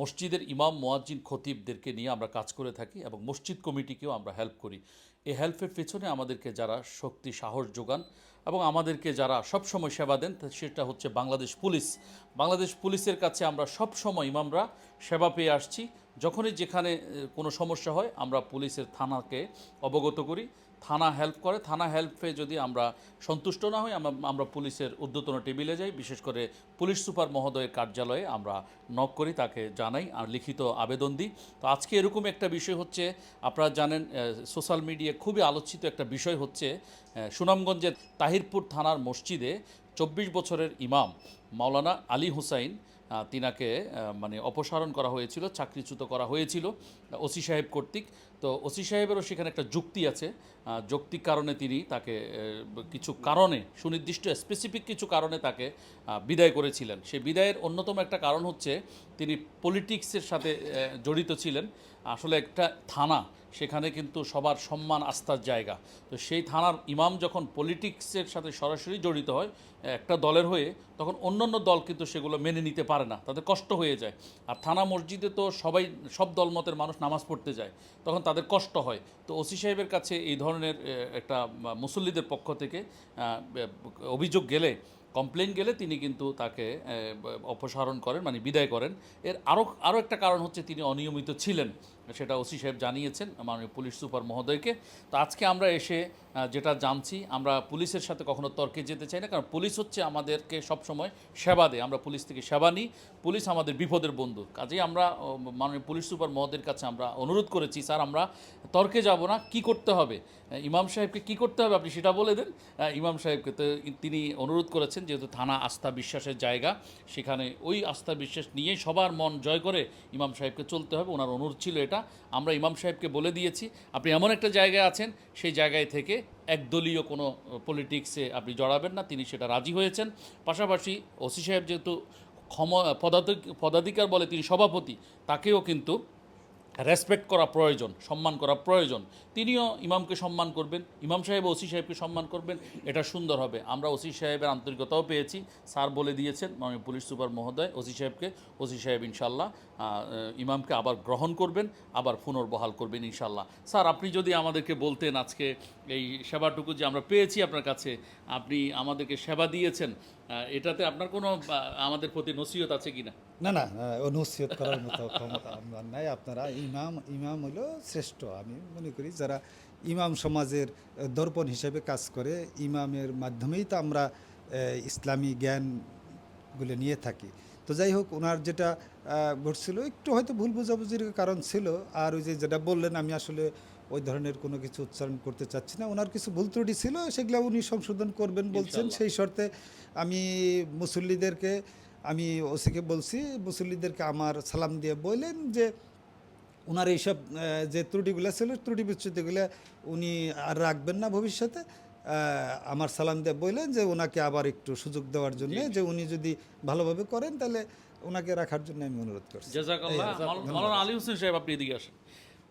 মসজিদের ইমাম, মোয়াজ্জিন, খতিবদেরকে নিয়ে আমরা কাজ করে থাকি এবং মসজিদ কমিটিকেও আমরা হেল্প করি। এই হেল্পের পেছনে আমাদেরকে যারা শক্তি, সাহস যোগান এবং আমাদেরকে যারা সবসময় সেবা দেন সেটা হচ্ছে বাংলাদেশ পুলিশ। বাংলাদেশ পুলিশের কাছে আমরা সবসময় ইমামরা সেবা পেয়ে আসছি। যখনই যেখানে কোনো সমস্যা হয়, আমরা পুলিশের থানাকে অবগত করি। থানা হেল্প করে। থানা হেল্পে যদি আমরা সন্তুষ্ট না হই, আমরা পুলিশের ঊর্ধ্বতন টেবিলে যাই। বিশেষ করে পুলিশ সুপার মহোদয়ের কার্যালয়ে আমরা নক করি, তাকে জানাই আর লিখিত আবেদন দিই। তো আজকে এরকম একটা বিষয় হচ্ছে, আপনারা জানেন সোশ্যাল মিডিয়ায় খুবই আলোচিত একটা বিষয় হচ্ছে সুনামগঞ্জের তাহিরপুর থানার মসজিদে চব্বিশ বছরের ইমাম মাওলানা আলী হুসাইন তিনাকে মানে অপসারণ করা হয়েছিল, চাকরিচ্যুত করা হয়েছিল ওসি সাহেব কর্তৃক। তো ওসি সাহেবেরও সেখানে একটা যুক্তি আছে। যৌক্তিক কারণে তিনি তাকে কিছু কারণে, সুনির্দিষ্ট স্পেসিফিক কিছু কারণে তাকে বিদায় করেছিলেন। সেই বিদায়ের অন্যতম একটা কারণ হচ্ছে, তিনি পলিটিক্সের সাথে জড়িত ছিলেন। আসলে একটা থানা সেখানে কিন্তু সবার সম্মান আস্থার জায়গা। তো সেই থানার ইমাম যখন পলিটিক্সের সাথে সরাসরি জড়িত হয়, একটা দলের হয়ে, তখন অন্যান্য দল কিন্তু সেগুলো মেনে নিতে পারে না। তাদের কষ্ট হয়ে যায়। আর থানা মসজিদে তো সবাই, সব দলমতের মানুষ নামাজ পড়তে যায়। তখন তাদের কষ্ট হয়। তো ওসি সাহেবের কাছে এই ধরনের একটা মুসল্লিদের পক্ষ থেকে অভিযোগ গেলে কমপ্লেন গেলে তিনি কিন্তু তাকে অপসারণ করেন মানে বিদায় করেন। এর আরও আরও একটা কারণ হচ্ছে তিনি অনিয়মিত ছিলেন। সেটা ওসি সাহেব জানিয়েছেন, মাননীয় পুলিশ সুপার মহোদয়কে। তো আজকে আমরা এসে যেটা জানছি, আমরা পুলিশের সাথে কখনো তর্কে যেতে চাই না, কারণ পুলিশ হচ্ছে আমাদেরকে সবসময় সেবা দেয়। আমরা পুলিশ থেকে সেবা নিই, পুলিশ আমাদের বিপদের বন্ধু। কাজেই আমরা মাননীয় পুলিশ সুপার মহোদয়ের কাছে আমরা অনুরোধ করেছি, স্যার, আমরা তর্কে যাব না, কি করতে হবে? ইমাম সাহেবকে কি করতে হবে আপনি সেটা বলে দেন। ইমাম সাহেবকে তো তিনি অনুরোধ করেছেন, যেহেতু থানা আস্থা বিশ্বাসের জায়গা, সেখানে ওই আস্থা বিশ্বাস নিয়েই সবার মন জয় করে ইমাম সাহেবকে চলতে হবে। ওনার অনুরোধ ছিল এটা। আমরা ইমাম সাহেবকে বলে দিয়েছি, আপনি এমন একটা জায়গায় আছেন, সেই জায়গায় থেকে একদলীয় কোনো পলিটিক্সে আপনি জড়াবেন না, তিনি সেটা রাজি হয়েছেন। পাশাপাশি ওসি সাহেব যেহেতু ক্ষম পদাধিক পদাধিকার বলে তিনি সভাপতি, তাকেও কিন্তু রেসপেক্ট করা প্রয়োজন, সম্মান করা প্রয়োজন। তিনিও ইমামকে সম্মান করবেন, ইমাম সাহেব ওসি সাহেবকে সম্মান করবেন, এটা সুন্দর হবে। আমরা ওসি সাহেবের আন্তরিকতাও পেয়েছি। স্যার বলে দিয়েছেন, মাননীয় পুলিশ সুপার মহোদয়, ওসি সাহেবকে, ওসি সাহেব ইনশাল্লাহ ইমামকে আবার গ্রহণ করবেন, আবার পুনর্বহাল করবেন ইনশাল্লাহ স্যার, আপনি যদি আমাদেরকে বলতেন আজকে এই সেবাটুকু যে আমরা পেয়েছি আপনার কাছে, আপনি আমাদেরকে সেবা দিয়েছেন এটাতে আপনার কোনো আমাদের প্রতি নসিহত আছে কিনা না? না অনুচ্ছেদ করার মতো ক্ষমতা আমার নাই। আপনারা ইমাম ইমাম হলো শ্রেষ্ঠ। আমি মনে করি যারা ইমাম সমাজের দর্পণ হিসেবে কাজ করে, ইমামের মাধ্যমেই তো আমরা ইসলামী জ্ঞানগুলো নিয়ে থাকি। তো যাই হোক, ওনার যেটা ঘটছিল, একটু হয়তো ভুল বোঝাবুঝির কারণ ছিল। আর ওই যে যেটা বললেন, আমি আসলে ওই ধরনের কোনো কিছু উচ্চারণ করতে চাচ্ছি না। ওনার কিছু ভুল ত্রুটি ছিল সেগুলো উনি সংশোধন করবেন বলছেন। সেই শর্তে আমি মুসল্লিদেরকে আমি ওসিকে বলছি মুসল্লিদেরকে আমার সালাম দিয়ে বললেন যে ওনার এইসব যে ত্রুটিগুলো ছিল ত্রুটি বিচ্যুতিগুলো উনি আর রাখবেন না ভবিষ্যতে। আমার সালাম দিয়ে বললেন যে ওনাকে আবার একটু সুযোগ দেওয়ার জন্য যে উনি যদি ভালোভাবে করেন তাহলে ওনাকে রাখার জন্য আমি অনুরোধ করছি। আলী হোসেন সাহেব আপনি এদিকে আসেন।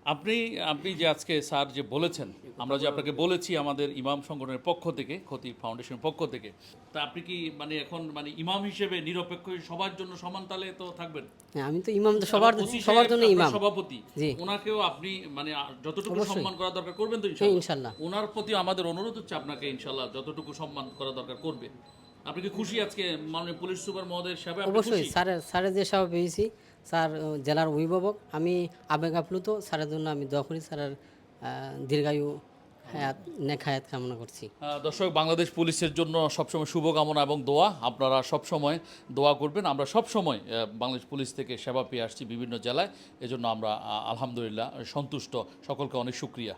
আপনি আপনি যে আজকে স্যার যে বলেছেন আমরা যে আপনাকে বলেছি আমাদের ইমাম সংগঠনের পক্ষ থেকে ক্ষতি ফাউন্ডেশনের পক্ষ থেকে তা আপনি কি মানে এখন মানে ইমাম হিসেবে নিরপেক্ষ সবার জন্য সমান তালে তো থাকবেন? হ্যাঁ, আমি তো ইমাম তো সবার সবার জন্য ইমাম। সভাপতি ওনাকেও আপনি মানে যতটুকু সম্মান করা দরকার করবেন তো হ্যাঁ ইনশাআল্লাহ। ওনার প্রতি আমাদের অনুরোধ হচ্ছে আপনাকে ইনশাল্লাহ যতটুকু সম্মান করা দরকার করবে। আপনি কি খুশি আজকে মাননীয় পুলিশ সুপার মহোদয়ের সেবায় অবশ্যই? স্যারের স্যারের যে সেবা পেয়েছি স্যার জেলার অভিভাবক আমি আবেগ আপ্লুত স্যারের জন্য আমি দোয়া করি স্যারের দীর্ঘায়ু হায়াত কামনা করছি। দর্শক বাংলাদেশ পুলিশের জন্য সবসময় শুভকামনা এবং দোয়া। আপনারা সবসময় দোয়া করবেন। আমরা সবসময় বাংলাদেশ পুলিশ থেকে সেবা পেয়ে আসছি বিভিন্ন জেলায়। এজন্য আমরা আলহামদুলিল্লাহ সন্তুষ্ট। সকলকে অনেক শুক্রিয়া।